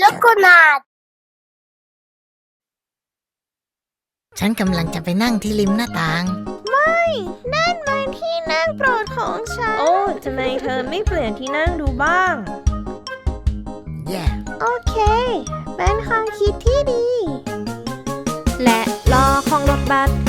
ลูกกุนาดฉันกำลังจะไปนั่งที่ริมหน้าต่างนั่นมันที่นั่งโปรดของฉัน โอ้ทำไมเธอไม่เปลี่ยนที่นั่งดูบ้าง แย่ โอเค เป็นความคิดที่ดีแล้อของรถบัส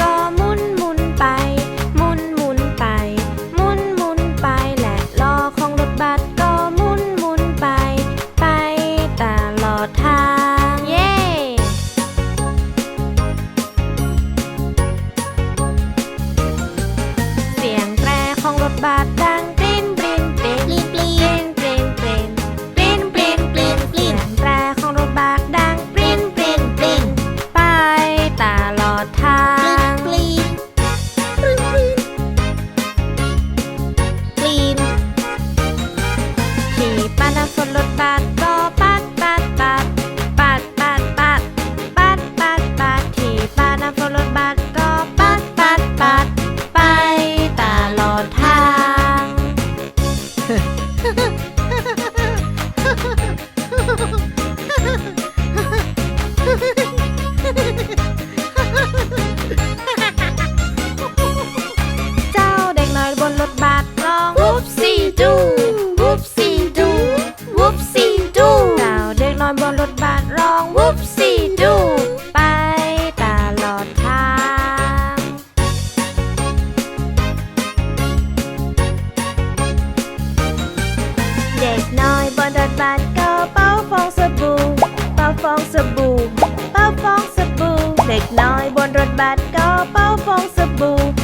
เป่าฟองสบู่ เด็กน้อยบนรถบัสก็เป่าฟองสบู่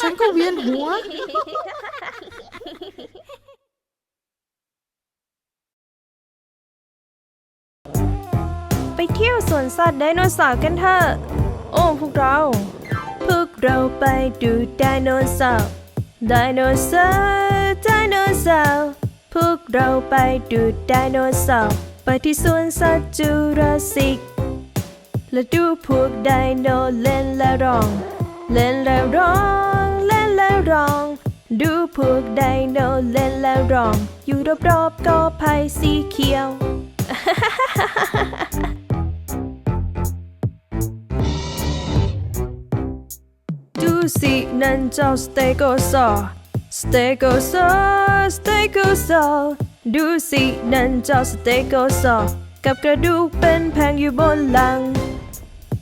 ฉันก็เวียนหัวไปเที่ยวสวนสัตว์ไดโนเสาร์กันเถอะ โอ้พวกเรา พวกเราไปดูไดโนเสาร์ ไดโนเสาร์ ไดโนเสาร์ พวกเราไปดูไดโนเสาร์ ไปที่สวนสัตว์จูราสสิก และดูพวกไดโนเล่นและร้อง เล่นและร้อง ล่นและร้อง ดูพวกไดโนเล่นและร้อง อยู่รอบๆกอไผ่สีเขียว ดูสินั่นเจ้าสเตโกซอร์สเตโกซอร์สเตโกซอร์ดูสินั่นเจ้าสเตโกซอร์กับกระดูกเป็นแผงอยู่บนหลัง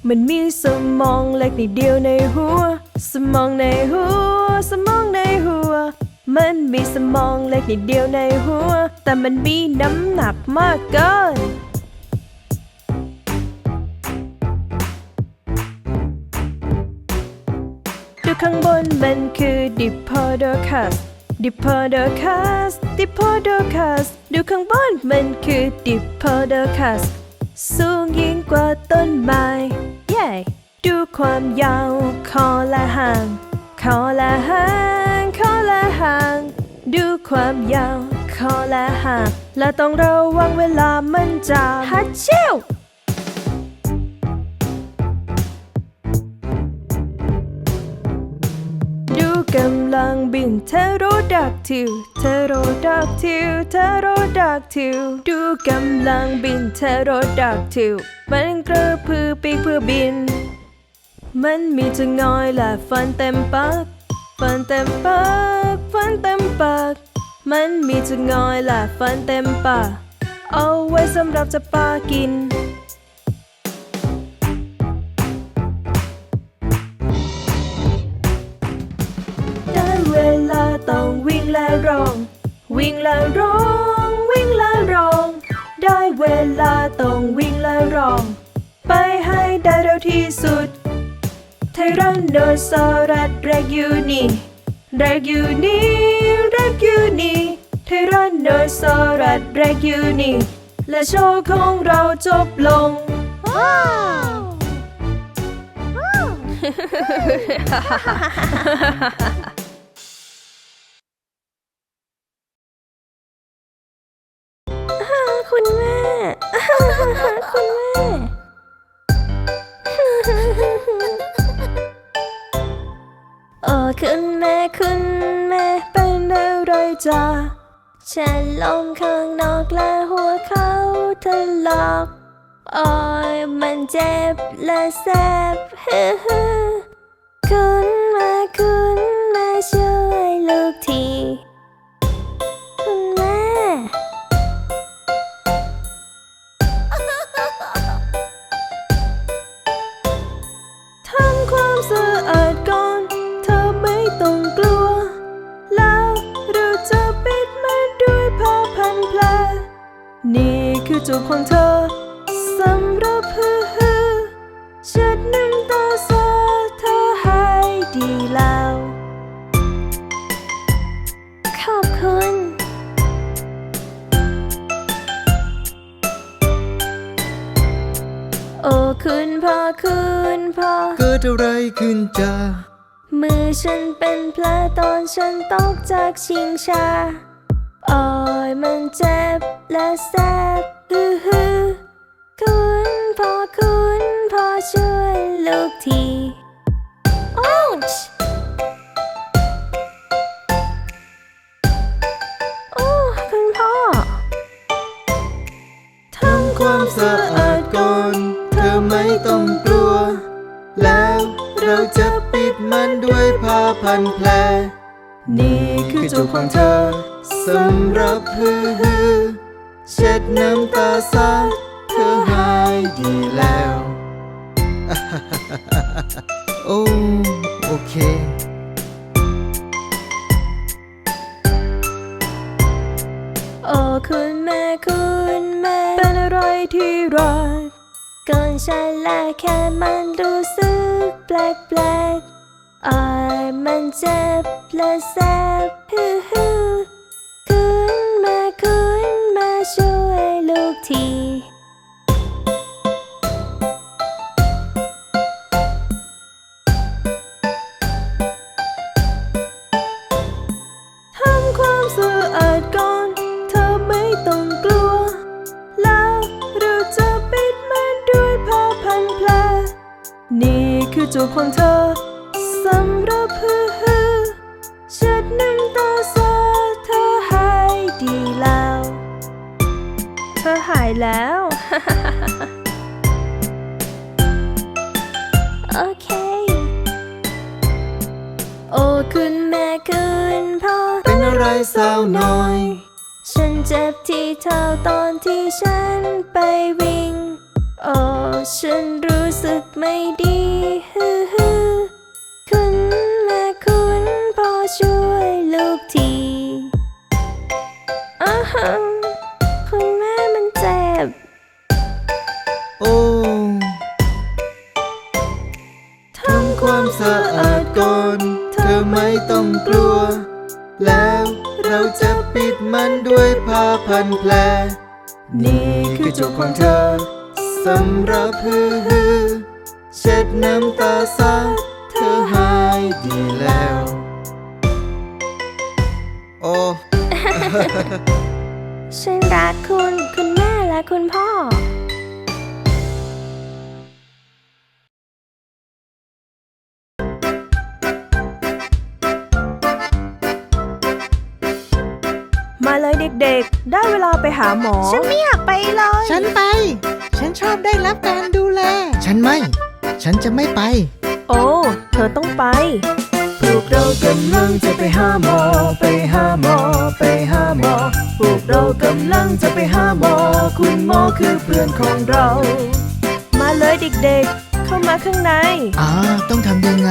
มันมีสมองเล็กนิดเดียวในหัว สมองในหัว สมองในหัว มันมีสมองเล็กนิดเดียวในหัว แต่มันมีน้ำหนักมากเกินดูข้างบนมันคือ Diplodocus Diplodocus Diplodocus ดูข้างบนมันคือ Diplodocus สูงยิ่งกว่าต้นไม้ เย้ ดูความยาวคอและหาง คอและหางคอและหาง ดูความยาวคอและหาง และต้องระวังเวลามันจะฮัดเชิวดูกำลังบินเทโรดักทิวเทโรดักทิวเทโรดักทิวดูกำลังบินเทโรดักทิวมันกระพือปีกเพื่อบิน มันมีจังอยและฟันเต็มปากฟันเต็มปากฟันเต็มปาก มันมีจังอยและฟันเต็มปาก เอาไว้สำหรับจะปากินได้เวลาต้องวิ่งและร้อง วิ่งและร้อง วิ่งและร้อง ได้เวลาต้องวิ่งและร้อง ไปให้ได้เร็วที่สุด รันโดซอรัสแรกอยู่นี่แรกอยู่นี่แรกอยู่นี่ไทรันโดซอรัสแรกอยู่นี่และโชว์ของเราจบลงว้าวว้าวคุณ คุณแม่คุณแม่เป็นอะไรจ้าฉันลงข้างนอกและหัวเขาถลอกโอ้ยมันเจ็บและแสบฮึฮึคุณแม่คุณ คือจูบของเธอสำหรับฮือฮือเช็ดน้ำตาซาเธอหายดีแล้ว ขอบคุณโอ้คุณพ่อคุณพ่อเกิดอะไรขึ้นจ้ามือฉันเป็นแผลตอนฉันตกจากชิงชา โอ้ยมันเจ็บและแสบ ฮือฮือคุณพ่อคุณพ่อช่วยลูกที ouch โอ้คุณพ่อ ทำความสะอาดก่อน เธอไม่ต้องกลัว แล้วเราจะปิดมันด้วยผ้าพันแผลนี่คือจูบของเธอสำหรับฮือฮือ เช็ดน้ำตาซาเธอหายดีแล้ว โอ้โอเคโอ้คุณแม่คุณแม่ เป็นอะไรที่รักก่อนฉันและแค่มันรู้สึกแปลกแปลกๆอายมันเจ็บและแสบฮือ จูบของเธอสำหรับฮือฮือเช็ดน้ำตาซาเธอหายดีแล้ว เธอหายแล้ว โอเค โอ้คุณแม่คุณพ่อเป็นอะไรสาวน้อย ฉันเจ็บที่เท้าตอนที่ฉันไปวิ่ง โอ้ฉันรู้สึกไม่ดีฮือฮือคุณแม่คุณพ่อช่วยลูกทีอ้าฮะคุณแม่มันเจ็บ โอ้ทำความสะอาดก่อน เธอไม่ต้องกลัว แล้วเราจะปิดมันด้วยผ้าพันแผลนี่คือจูบของเธอ สำหรับฮือฮือเช็ดน้ำตาซาเธอหายดีแล้ว โอ้ ฉันรักคุณ คุณแม่และคุณพ่อมาเลยเด็กๆ ได้เวลาไปหาหมอ ฉันไม่อยากไปเลย ฉันไป ฉันชอบได้รับการดูแล ฉันไม่ ฉันจะไม่ไป โอ้ เธอต้องไป พวกเรากำลังจะไปหาหมอ ไปหาหมอ ไปหาหมอ พวกเรากำลังจะไปหาหมอ คุณหมอคือเพื่อนของเรา มาเลยเด็กๆ เข้ามาข้างใน อ่า ต้องทำยังไง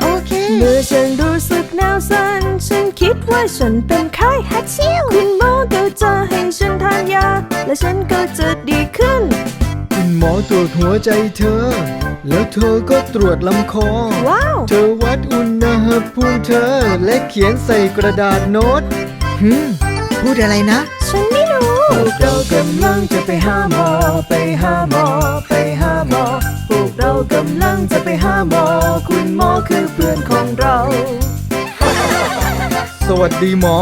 โอเค เมื่อฉันรู้สึกหนาวสั่นฉันคิดว่าฉันเป็นไข้ฮัดชิวคุณหมอก็จะให้ฉันทานยา และฉันก็จะดีขึ้น คุณหมอตรวจหัวใจเธอ แล้วเธอก็ตรวจลำคอ ว้าว เธอวัดอุณหภูมิเธอ และเขียนใส่กระดาษโน้ตหืมพูดอะไรนะ ฉันไม่รู้ พวกเรากำลังจะไปหาหมอ ไปหาหมอ ไปหาหมอ พวกเรากำลังจะไปหาหมอ คุณหมอคือเพื่อนของเรา สวัสดีหมอ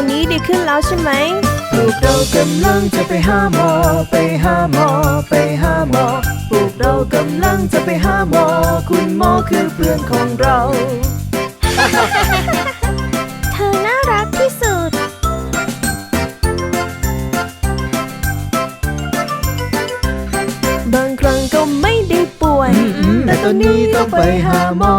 อนนี้ดีขึ้นแล้วใช่ไหมพวกเรากำลังจะไปหาหมอ ไปหาหมอ ไปหาหมอพวกเรากำลังจะไปหาหมอ คุณหมอคือเพื่อนของเรา เธอน่ารักที่สุด บางครั้งก็ไม่ได้ป่วย แต่ตอนนี้ต้องไปหาหมอ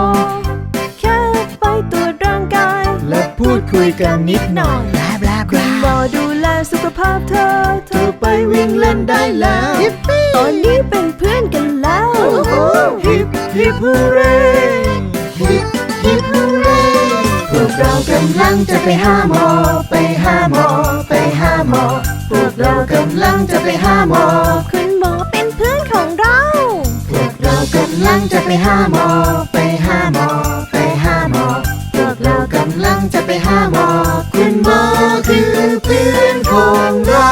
พูดคุยกันนิดหน่อยบลาบลาบคุณลาหมอดูแลสุขภาพเธอ เธอไปวิ่งเล่นได้แล้วฮิปปี้ตอนนี้เป็นเพื่อนกันแล้วฮิปฮิปฮูเร่ฮิปฮิปฮูเร่พวกเรากำลังจะไปหาหมอ ไปหาหมอ ไปหาหมอ พวกเรากำลังจะไปหาหมอ คุณหมอเป็นเพื่อนของเรา พวกเรากำลังจะไปหาหมอ ไปหาหมอำลังจะไปหาหมอ คุณหมอคือเพื่อนของเรา